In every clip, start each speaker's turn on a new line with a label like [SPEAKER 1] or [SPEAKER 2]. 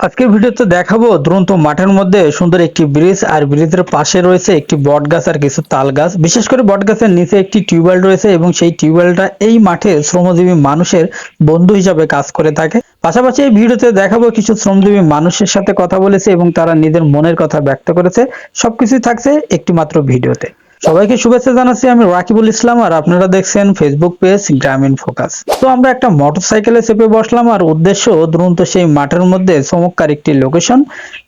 [SPEAKER 1] আজকের ভিডিওতে দেখাবো দুরন্ত মাঠের মধ্যে সুন্দর একটি ব্রিজ, আর ব্রিজের পাশে রয়েছে একটি বট গাছ আর কিছু তাল গাছ বিশেষ করে বট গাছের নিচে একটি টিউবওয়েল রয়েছে এবং সেই টিউবওয়েলটা এই মাঠে শ্রমজীবী মানুষের বন্ধু হিসাবে কাজ করে থাকে। পাশাপাশি এই ভিডিওতে দেখাবো কিছু শ্রমজীবী মানুষের সাথে কথা বলেছে এবং তারা নিজের মনের কথা ব্যক্ত করেছে। সবকিছুই থাকছে একটি মাত্র ভিডিওতে। সবাইকে শুভেচ্ছা জানাচ্ছি আমি রাকিবুল ইসলাম আর আপনারা দেখছেন ফেসবুক পেজ গ্রামীণ ফোকাস তো আমরা একটা মোটরসাইকেলে চেপে বসলাম আর উদ্দেশ্য দুরন্ত সেই মাঠের মধ্যে চমৎকার একটি লোকেশন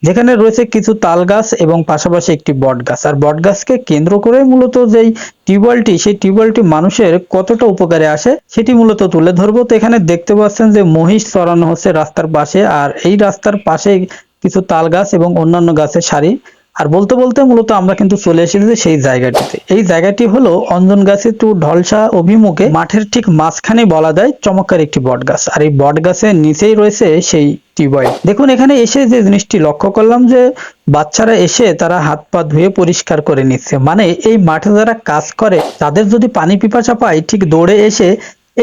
[SPEAKER 1] যেখানে রয়েছে কিছু তাল গাছ এবং পাশাপাশি একটি বট গাছ আর বট গাছকে কেন্দ্র করে মূলত যেই টিউবওয়েলটি, সেই টিউবওয়েলটি মানুষের কতটা উপকারে আসে সেটি মূলত তুলে ধরবো। তো এখানে দেখতে পাচ্ছেন যে মহিষ চড়ানো হচ্ছে রাস্তার পাশে আর এই রাস্তার পাশে কিছু তাল গাছ এবং অন্যান্য গাছের সারি। আর বলতে বলতে মূলত আমরা কিন্তু চলে এসেছি সেই জায়গাটিতে। এই জায়গাটি হলো অঞ্জন গাছে টু ঢলসা অভিমুখে মাঠের ঠিক মাঝখানে বলা যায় চমৎকার একটি বট গাছ আর এই বট গাছের নিচেই রয়েছে সেই টিউবওয়েল। দেখুন, এখানে এসে যে জিনিসটি লক্ষ্য করলাম যে বাচ্চারা এসে তারা হাত পা ধুয়ে পরিষ্কার করে নিচ্ছে। মানে এই মাঠে যারা কাজ করে, তাদের যদি পানি পিপাসা পায়, ঠিক দৌড়ে এসে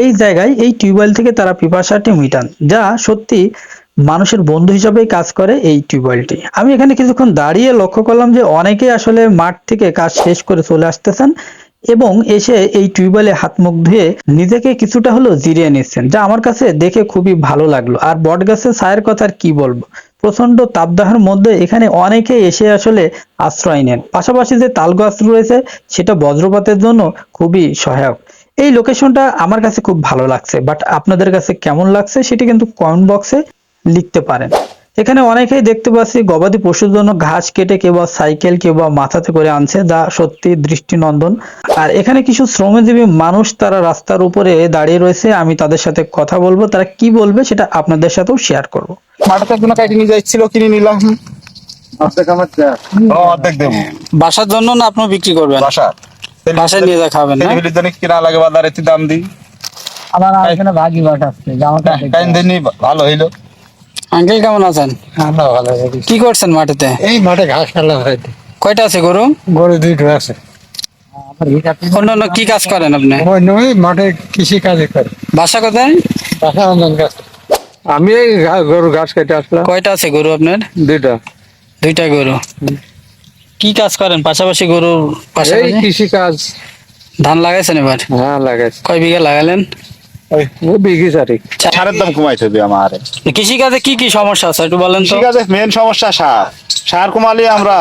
[SPEAKER 1] এই জায়গায় এই টিউবওয়েল থেকে তারা পিপাসাটি মিটান। যা সত্যি মানুষের বন্ধু হিসাবেই কাজ করে এই টিউবওয়েলটি। আমি এখানে কিছুক্ষণ দাঁড়িয়ে লক্ষ্য করলাম যে অনেকেই আসলে মাঠ থেকে কাজ শেষ করে চলে আসতেছেন এবং এসে এই টিউবওয়েলে হাত মুখ ধুয়ে নিজেকে কিছুটা হলেও জিরিয়ে নিচ্ছেন, যা আমার কাছে দেখে খুবই ভালো লাগল। আর বট গাছের ছায়ের কথা আর কি বলব? প্রচণ্ড তাপদাহের মধ্যে এখানে অনেকে এসে আসলে আশ্রয় নেন। পাশাপাশি যে তাল গাছ রয়েছে, সেটা বজ্রপাতের জন্য খুবই সহায়ক। এই লোকেশনটা আমার কাছে খুব ভালো লাগছে বাট আপনাদের কাছে কেমন লাগছে সেটি কিন্তু কমেন্ট বক্সে লিখতে পারেন। এখানে অনেকেই দেখতে পাচ্ছি গবাদি পশুর জন্য ঘাস কেটে কেউ বা সাইকেল কেউ বা মাথাতে করে আনছে যা সত্যি দৃষ্টিনন্দন। আর এখানে কিছু শ্রমজীবী মানুষ তারা রাস্তার উপরে দাঁড়িয়ে রয়েছে আমি তাদের সাথে কথা বলব। তারা কি বলবে সেটা আপনাদের সাথেও শেয়ার করব।
[SPEAKER 2] মাঠে একজন কাটি নিয়ে যাচ্ছিল কিনে নিলাম। ও, অর্ধেক দেবো।
[SPEAKER 1] বাসার জন্য না আপনি বিক্রি করবেন?
[SPEAKER 2] বাসা।
[SPEAKER 1] বাসায় নিয়ে যা খাবেন না
[SPEAKER 2] কিনা লাগে বাজারে দাম দিই।
[SPEAKER 3] আবার এখানে ভাগি বাট
[SPEAKER 2] কাইন দিনই ভালো হইল।
[SPEAKER 1] আঙ্কেল কেমন আছেন?
[SPEAKER 3] আমরা ভালো আছি।
[SPEAKER 1] কি করছেন মাঠেতে?
[SPEAKER 3] এই মাঠে ঘাস খেলা হয়তো
[SPEAKER 1] কয়টা আছে গরু?
[SPEAKER 3] গরু দুইটো আছে।
[SPEAKER 1] অন্যান্য কি কাজ করেন আপনি?
[SPEAKER 3] ওই মাঠে কৃষি কাজে করে।
[SPEAKER 1] বাসা কোথায়?
[SPEAKER 3] বাসা আমি এই গরু ঘাস কেটে আসলাম।
[SPEAKER 1] কয়টা আছে গরু আপনার?
[SPEAKER 3] দুইটা।
[SPEAKER 1] দুইটা গরু। কি কাজ করেন? পাশাপাশি গরু পাশাপাশি?
[SPEAKER 3] কৃষি কাজ।
[SPEAKER 1] ধান লাগাইছেন এবার?
[SPEAKER 3] হ্যাঁ লাগাইছে।
[SPEAKER 1] কয় বিঘা লাগালেন?
[SPEAKER 2] সারের দাম কমাইতে হবে আমার।
[SPEAKER 1] কৃষি কাজে কি কি সমস্যা আছে একটু বলেন তো?
[SPEAKER 2] ঠিক মেন সমস্যা সার। সার কমালে আমরা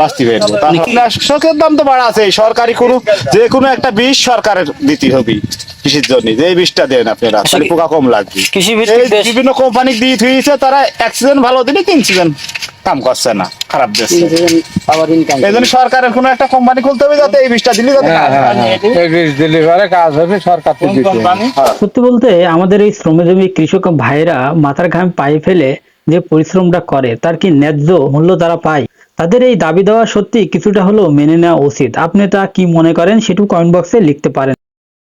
[SPEAKER 2] বাঁচতে পারব কীটনাশকের দাম তো বাড়া আছে সরকারি কোনো যে কোনো একটা বিষ সরকারের দিতে হবে কৃষির জন্য। যে এই বিষটা দেন আপনারা তাহলে পোকা কম লাগবে।
[SPEAKER 1] কৃষি
[SPEAKER 2] বিভিন্ন কোম্পানি দিয়ে থুইছে তারা এক সিজন ভালো দিলে তিন সিজন কাম করছে না। খারাপ দিচ্ছে এই জন্য সরকারের কোনো একটা কোম্পানি খুলতে হবে যাতে এই বিষটা দিলে যাতে
[SPEAKER 3] হ্যাঁ
[SPEAKER 2] কাজ
[SPEAKER 3] হ্যাঁ
[SPEAKER 2] হয়।
[SPEAKER 3] দিলে পরে কাজ হবে সরকার।
[SPEAKER 1] সত্যি বলতে আমাদের এই শ্রমজীবী কৃষক ভাইরা মাথার ঘাম পায়ে ফেলে যে পরিশ্রমটা করে তার কি ন্যায্য মূল্য তারা পায়? তাদের এই দাবি দেওয়া সত্যি কিছুটা হলেও মেনে নেওয়া উচিত। আপনি তা কি মনে করেন সেটু কমেন্ট বক্সে লিখতে পারেন।